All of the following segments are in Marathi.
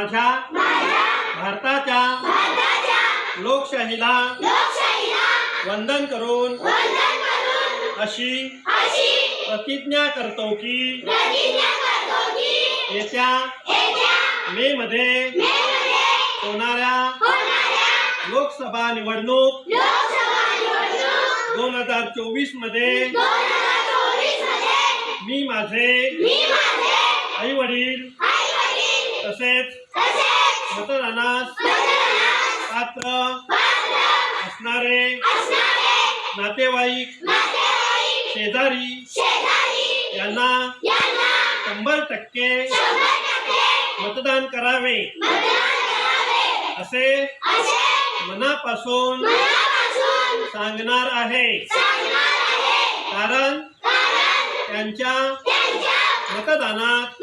माझ्या भारताच्या लोकशाहीला वंदन करून अशी प्रतिज्ञा करतो की येत्या मे मध्ये होणाऱ्या लोकसभा निवडणूक दोन हजार चोवीसमध्ये मी माझे आई वडील तसेच मतदानास पात्र असणारे नातेवाईक शेजारी यांना शंभर टक्के मतदान करावे. असे मनापासून सांगणार आहे. कारण त्यांच्या मतदानात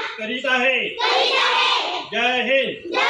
करीत आहे. जय हिंद.